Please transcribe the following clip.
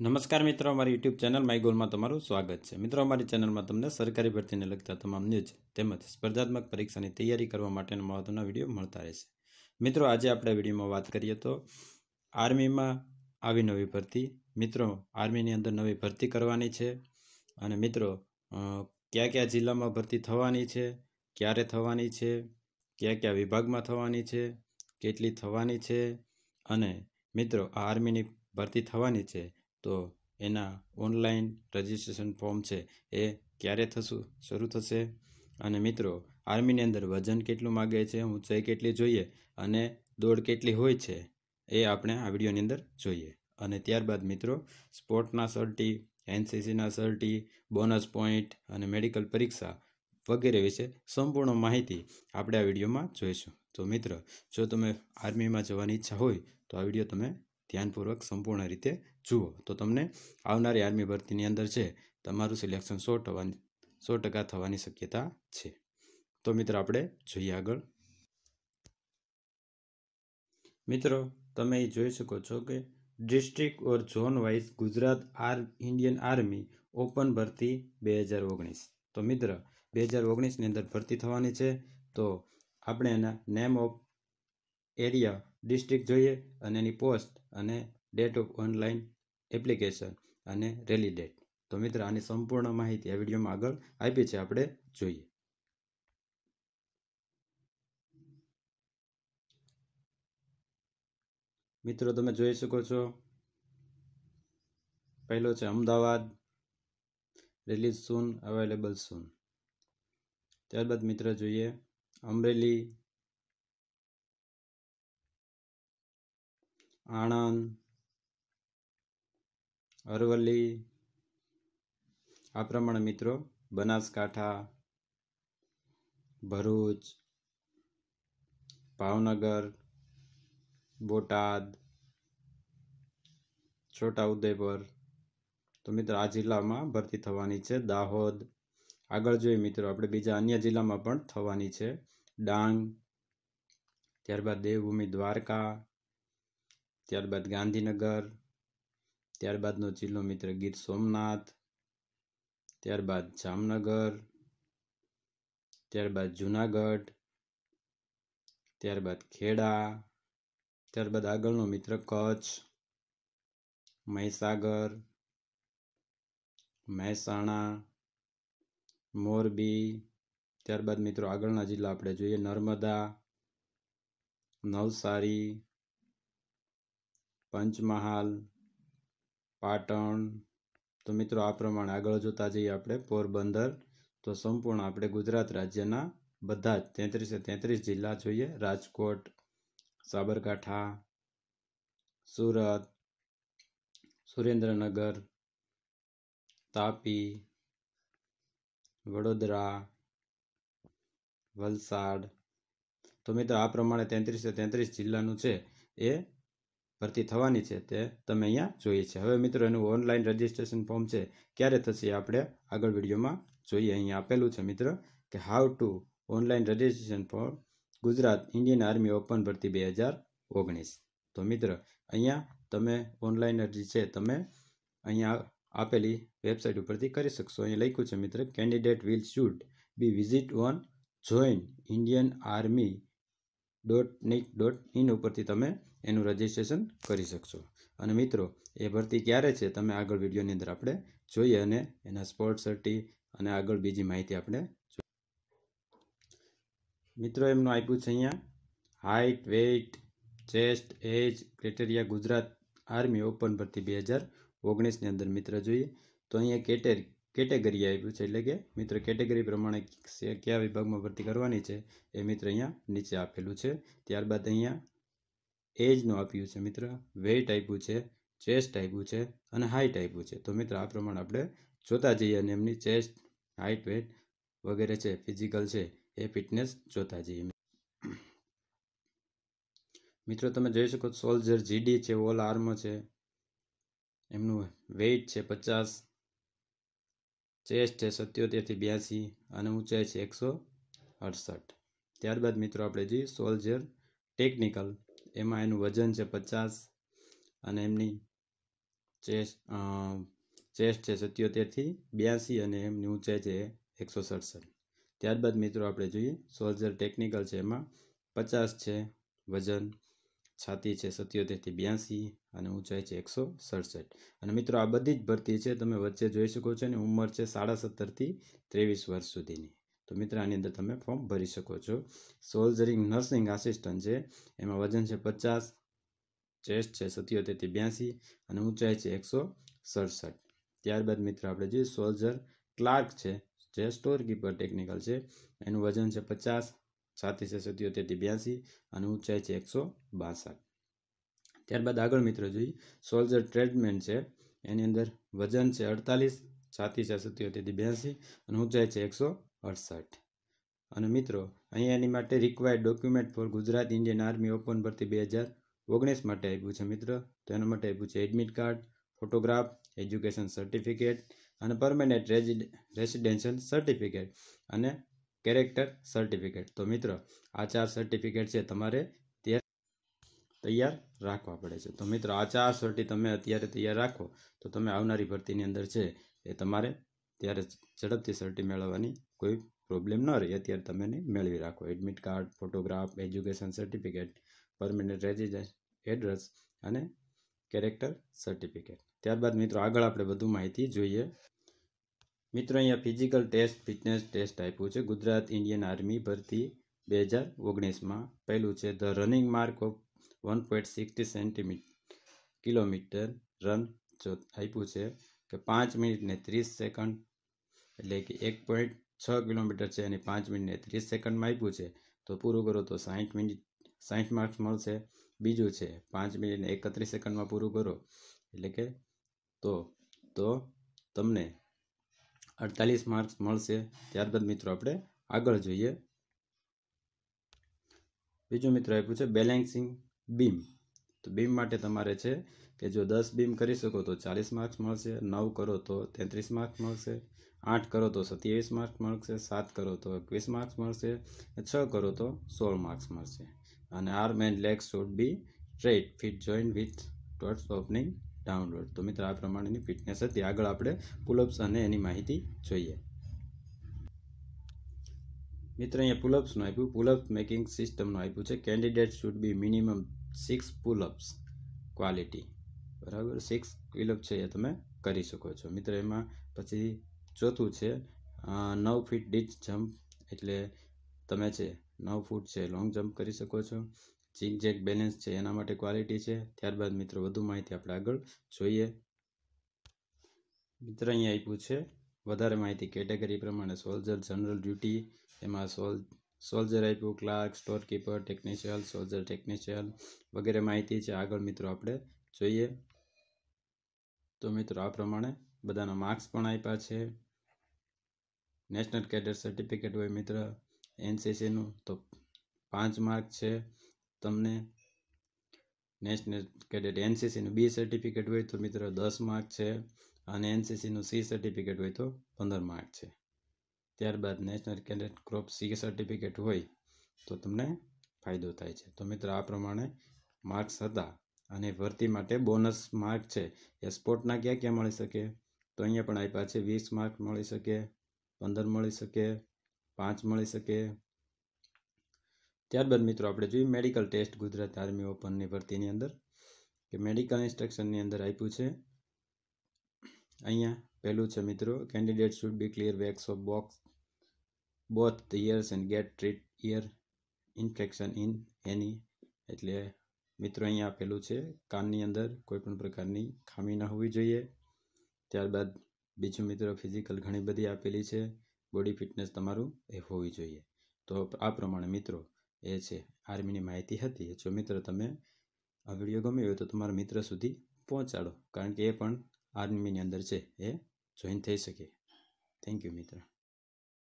નમસ્કાર મિત્રો, અમારી યુટ્યુબ ચેનલ માય ગોલમાં તમારું સ્વાગત છે. મિત્રો, અમારી ચેનલમાં તમને સરકારી ભરતીને લગતા તમામ ન્યૂઝ તેમજ સ્પર્ધાત્મક પરીક્ષાની તૈયારી કરવા માટેના મહત્વના વીડિયો મળતા રહેશે. મિત્રો, આજે આપણે વિડીયોમાં વાત કરીએ તો આર્મીમાં આવી નવી ભરતી. મિત્રો, આર્મીની અંદર નવી ભરતી કરવાની છે અને મિત્રો કયા કયા જિલ્લામાં ભરતી થવાની છે, ક્યારે થવાની છે, કયા કયા વિભાગમાં થવાની છે, કેટલી થવાની છે અને મિત્રો, આ આર્મીની ભરતી થવાની છે તો એના ઓનલાઈન રજિસ્ટ્રેશન ફોર્મ છે એ ક્યારે થશું, શરૂ થશે? અને મિત્રો, આર્મીની અંદર વજન કેટલું માગે છે? ઊંચાઈ કેટલી જોઈએ? અને દોડ કેટલી હોય છે? એ આપણે આ વિડીયોની અંદર જોઈએ. અને ત્યારબાદ મિત્રો, સ્પોર્ટના સર્ટી, એનસીસીના સર્ટી, બોનસ પોઈન્ટ અને મેડિકલ પરીક્ષા વગેરે વિશે સંપૂર્ણ માહિતી આપણે આ વિડીયોમાં જોઈશું. તો મિત્ર, જો તમે આર્મીમાં જવાની ઈચ્છા હોય, તો આ વીડિયો તમે ધ્યાનપૂર્વક સંપૂર્ણ રીતે જુઓ, તો તમને આવનારી આર્મી ભરતીની અંદર છે, તમારું સિલેક્શન સો ટવાની સો ટકા થવાની શક્યતા છે. તો મિત્રો, આપણે જોઈએ આગળ. મિત્રો, તમે એ જોઈ શકો છો કે district or zone wise Gujarat or Indian army open ભરતી બે હજાર ઓગણીસ. તો મિત્ર, બે હજાર ઓગણીસની અંદર ભરતી થવાની છે, તો આપણે એના નેમ ઓફ એરિયા ડિસ્ટ્રિક્ટ જોઈએ અને એની પોસ્ટ અને ડેટ ઓફ ઓનલાઈન એપ્લિકેશન અને રેલી ડેટ તો મિત્ર, આની સંપૂર્ણ માહિતી આ વિડીયોમાં આગળ આપી છે. આપણે જોઈએ. મિત્રો, તમે જોઈ શકો છો. પહેલો છે Ahmedabad. Release soon available soon ત્યારબાદ મિત્ર, જોઈએ. અમરેલી. આણંદ. અરવલ્લી. આ પ્રમાણે મિત્રો બનાસકાંઠા, ભરૂચ, ભાવનગર, બોટાદ, છોટાઉદેપુર. તો મિત્રો આ જિલ્લામાં ભરતી થવાની છે દાહોદ. આગળ જોઈએ મિત્રો આપણે બીજા અન્ય જિલ્લામાં પણ થવાની છે ડાંગ, ત્યારબાદ દેવભૂમિ દ્વારકા, ત્યારબાદ ગાંધીનગર ત્યારબાદનો જિલ્લો મિત્ર ગીર સોમનાથ, ત્યારબાદ જામનગર, ત્યારબાદ જુનાગઢ, ત્યારબાદ ખેડા, ત્યારબાદ આગળનો મિત્ર કચ્છ, મહીસાગર, મહેસાણા, મોરબી, ત્યારબાદ મિત્રો આગળના જિલ્લા આપણે જોઈએ નર્મદા, નવસારી, પંચમહાલ પાટણ. તો મિત્રો, આ પ્રમાણે આગળ જોતા જઈએ આપણે પોરબંદર. તો સંપૂર્ણ આપણે ગુજરાત રાજ્યના બધા જ તેત્રીસે તેત્રીસ જિલ્લા જોઈએ. રાજકોટ, સાબરકાંઠા, સુરત, સુરેન્દ્રનગર, તાપી, વડોદરા, વલસાડ. તો મિત્રો, આ પ્રમાણે તેત્રીસે તેત્રીસ જિલ્લાનું છે એ ભરતી થવાની છે તે તમે અહીંયા જોઈએ છે. હવે મિત્રો, એનું ઓનલાઈન રજિસ્ટ્રેશન ફોર્મ છે. ક્યારે થશે આપણે આગળ વિડીયોમાં જોઈએ. અહીંયા આપેલું છે મિત્ર કે how to online registration form Gujarat Indian army open ભરતી બે હજાર ઓગણીસ. તો મિત્ર, અહીંયા તમે ઓનલાઈન અરજી છે તમે અહીંયા આપેલી વેબસાઇટ ઉપરથી કરી શકશો. અહીંયા લખ્યું છે મિત્ર candidate will should be visit on join Indian army dot nic dot in ઉપરથી તમે એનું રજિસ્ટ્રેશન કરી શકશો. અને મિત્રો, એ ભરતી ક્યારે છે? તમે આગળ વિડીયોની અંદર આપણે જોઈએ અને એના સ્પોર્ટ સર્ટી અને આગળ બીજી માહિતી આપણે મિત્રો, એમનું આપ્યું છે અહીંયા. Height weight chest age criteria Gujarat army open ભરતી બે હજાર ઓગણીસની અંદર, મિત્ર, જોઈએ. તો અહીંયા કેટે કેટેગરી આપ્યું છે. એટલે કે મિત્ર, કેટેગરી પ્રમાણે કયા વિભાગમાં ભરતી કરવાની છે એ મિત્ર અહીંયા નીચે આપેલું છે. ત્યારબાદ અહીંયા એજનું આપ્યું છે મિત્ર, વેઇટ આપ્યું છે, ચેસ્ટ આપ્યું છે અને હાઇટ આપ્યું છે. તો મિત્ર, આ પ્રમાણે આપણે જોતા જઈએ અને એમની ચેસ્ટ, હાઇટ વેટ વગેરે છે, ફિઝિકલ છે એ ફિટનેસ જોતા જઈએ. મિત્રો, તમે જોઈ શકો સોલ્જર, જીડી છે, ઓલ આર્મ છે, એમનું વેઇટ છે પચાસ ચેસ્ટ છે સત્યોતેરથી બ્યાસી અને ઊંચાઈ છે એકસો અડસઠ. ત્યારબાદ મિત્રો આપણે જોઈએ સોલ્જર ટેકનિકલ. એમાં એનું વજન છે પચાસ અને એમની ચેસ્ટ ચેસ્ટ છે સત્યોતેરથી બ્યાસી અને એમની ઊંચાઈ છે એકસો સડસઠ. ત્યારબાદ મિત્રો આપણે જોઈએ સોલ્જર ટેકનિકલ છે એમાં પચાસ છે વજન. છાતી છે સત્યોતેરથી બ્યાસી અને ઊંચાઈ છે એકસો સડસઠ. અને મિત્રો, આ બધી જ ભરતી છે તમે વચ્ચે જોઈ શકો છો ને ઉંમર છે સાડા સત્તરથી ત્રેવીસ વર્ષ સુધીની. તો મિત્ર, આની અંદર તમે ફોર્મ ભરી શકો છો. સોલ્જરિંગ નર્સિંગ આસિસ્ટન્ટ છે, એમાં વજન છે પચાસ, ચેસ્ટ છે સત્યોતેરથી બ્યાસી અને ઊંચાઈ છે એકસો સડસઠ. ત્યારબાદ મિત્ર, આપણે જોઈએ સોલ્જર ક્લાર્ક છે, જે સ્ટોર કીપર ટેકનિકલ છે. એનું વજન છે પચાસ છે સત્યોતેરથી બ્યાસી અને ઊંચાઈ છે એકસો બાસઠ. ત્યારબાદ આગળ મિત્રો જોઈએ, સોલ્જર ટ્રેડમેન છે, એની અંદર વજન છે અડતાલીસ છાતી છે સત્યોતેરથી બ્યાસી અને ઊંચાઈ છે એકસો અડસઠ. અને મિત્રો, અહીંયા એની માટે required document for Gujarat Indian army open ભરતી બે હજાર ઓગણીસ માટે આપ્યું છે મિત્ર. તો એના માટે આપ્યું છે admit card photograph education certificate અને પરમેનન્ટ રેસિડેન્શિયલ સર્ટિફિકેટ અને કેરેક્ટર સર્ટિફિકેટ. તો મિત્રો, આ ચાર સર્ટિફિકેટ છે તમારે ત્યારે રાખવા પડે છે. તો મિત્રો, આ ચાર સર્ટી તમે અત્યારે તૈયાર રાખો, તો તમે આવનારી ભરતીની અંદર છે એ તમારે ત્યારે ઝડપથી સર્ટી મેળવવાની કોઈ પ્રોબ્લેમ ન રહે. અત્યારે તમે મેળવી રાખો. Admit card, photograph, education certificate, permanent residence address અને કેરેક્ટર સર્ટિફિકેટ. ત્યારબાદ મિત્રો, આગળ આપણે વધુ માહિતી જોઈએ. મિત્રો, અહીંયા ફિઝિકલ ટેસ્ટ ફિટનેસ ટેસ્ટ આપ્યું છે. ગુજરાત ઇન્ડિયન આર્મી ભરતી બે હજાર ઓગણીસમાં. પહેલું છે the running mark of one point sixty centimeter kilometer run જો આપ્યું છે કે પાંચ મિનિટને ત્રીસ સેકન્ડ એટલે કે એક પોઈન્ટ છ કિલોમીટર છે અને પાંચ મિનિટને ત્રીસ સેકન્ડમાં આપ્યું છે. તો પૂરું કરો તો સાઠ મિનિટ સાઠ માર્ક્સ મળશે. બીજું છે, પાંચ મિનિટને એકત્રીસ સેકન્ડમાં પૂરું કરો. એટલે કે તો તો તમને અડતાલીસ માર્ક્સ મળશે. ત્યારબાદ મિત્રો આપણે આગળ જોઈએ. બીજું મિત્રો આપ્યું છે બેલેન્સિંગ બીમ તો બીમ માટે તમારે છે કે જો દસ બીમ કરી શકો તો ચાલીસ માર્ક્સ મળશે, નવ કરો તો તેત્રીસ માર્ક્સ મળશે, આઠ કરો તો સત્યાવીસ માર્ક્સ મળશે, સાત કરો તો એકવીસ માર્ક્સ મળશે છ કરો તો સોળ માર્ક્સ મળશે. અને arm and legs should be straight fit join with tots opening download તો મિત્રો, આ પ્રમાણેની ફિટનેસ હતી. આગળ આપણે પુલઅપ્સ અને એની માહિતી જોઈએ. મિત્ર, અહીંયા પુલઅપ્સનું આપ્યું. પુલઅપ મેકિંગ સિસ્ટમનું આપ્યું છે. Candidate should be minimum six pullups quality બરાબર? સિક્સ પુલઅપ છે એ તમે કરી શકો છો. મિત્ર, એમાં પછી ચોથું છે નવ ફીટ ડીચ જમ્પ એટલે તમે છે નવ ફૂટ છે લોંગ જમ્પ કરી શકો છો. ચીક જેક બેલેન્સ છે, એના માટે ક્વોલિટી છે. ત્યારબાદ મિત્રો, વધુ માહિતી આપણે આગળ જોઈએ. મિત્ર અહીંયા આપ્યું છે, વધારે માહિતી કેટેગરી પ્રમાણે સોલ્જર જનરલ ડ્યુટી એમાં સોલ સોલ્જર આપ્યું clerk storekeeper technical soldier technical વગેરે માહિતી છે. આગળ મિત્રો આપણે જોઈએ. તો મિત્રો, આ પ્રમાણે બધાના માર્ક્સ પણ આપ્યા છે. નેશનલ કેડર સર્ટિફિકેટ હોય મિત્ર એનસીસીનું તો પાંચ માર્ક છે. તમને નેશનલ કેડેટ એનસીસીનું બી સર્ટિફિકેટ હોય તો મિત્રો દસ માર્ક છે અને એનસીસીનું સી સર્ટિફિકેટ હોય તો પંદર માર્ક છે. ત્યારબાદ national cadet corps C certificate હોય તો તમને ફાયદો થાય છે. તો મિત્રો આ પ્રમાણે માર્ક્સ હતા અને ભરતી માટે બોનસ માર્ક છે. એ સ્પોર્ટના ક્યાં ક્યાં મળી શકે? તો અહીંયા પણ આપ્યા છે વીસ માર્ક મળી શકે, પંદર મળી શકે, પાંચ મળી શકે ત્યારબાદ મિત્રો આપણે જોઈએ મેડિકલ ટેસ્ટ ગુજરાત આર્મી ઓપનની ભરતીની અંદર, કે મેડિકલ ઇન્સ્ટ્રક્શનની અંદર આપ્યું છે. અહીંયા પહેલું છે મિત્રો candidate should be clear wax of box both the ears and get treat ear infection in any એટલે મિત્રો અહીંયા આપેલું છે, કાનની અંદર કોઈપણ પ્રકારની ખામી ન હોવી જોઈએ. ત્યારબાદ બીજું મિત્રો ફિઝિકલ ઘણી બધી આપેલી છે બોડી ફિટનેસ તમારું એ હોવી જોઈએ. તો આ પ્રમાણે મિત્રો એ છે, આર્મીની માહિતી હતી. જો મિત્ર તમે આ વીડિયો ગમ્યો હોય તો તમારા મિત્ર સુધી પહોંચાડો. કારણ કે એ પણ આર્મીની અંદર છે. એ જોઈન થઈ શકે. થેન્ક યુ મિત્ર.